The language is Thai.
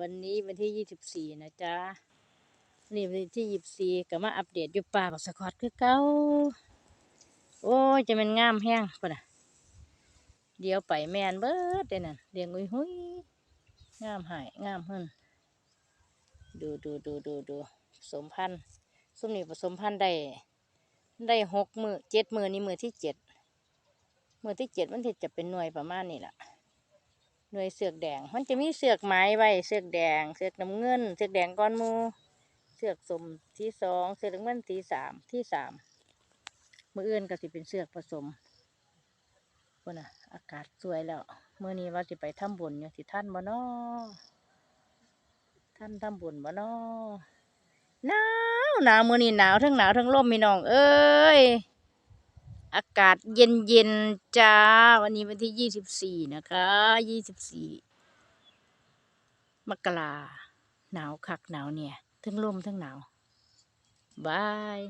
วันนี้วันที่ยี่สิบสี่นะจ๊ะนี่วันที่ยี่สิบสี่ก็มาอัปเดตอยู่ป่าบักสะคอตคือเก่าโอ้ยจะเป็นงามแห้งป่ะนะเดี๋ยวไปแมนเบิดเด้นั่นเลี้ยงหุยหุยงามหายงามเฮิ่นดูดูดูดูดูสมพันธุ์ซุมนี่ผสมพันธุ์ได้ได้หกมือเจ็ดมือนี่มือที่เจ็ดมือที่เจ็ดมันที่จะเป็นหน่วยประมาณนี้แหละ หน่วยเสือกแดง มันจะมีเสือกไม้ไว้ เสือกแดง เสือกน้ำเงิน เสือกแดงก้อนมู เสือกสมที่สอง เสือกน้ำเงินที่สาม ที่สามมืออื่นก็สิเป็นเสือกผสมคนน่ะ อากาศสวยแล้วเมื่อนี้ว่าสิไปทำบุญอยู่ที่ท่านบ่นอท่านทำบุญบ่นอหนาวหนาวเมื้อนี้หนาวทั้งหนาวทั้งลมพี่น้อง เอ้ย อากาศเย็นเย็นจ้า วันนี้วันที่ยี่สิบสี่นะคะยี่สิบสี่มกราหนาวคักหนาวเนี่ย ทั้งลมทั้งหนาว บาย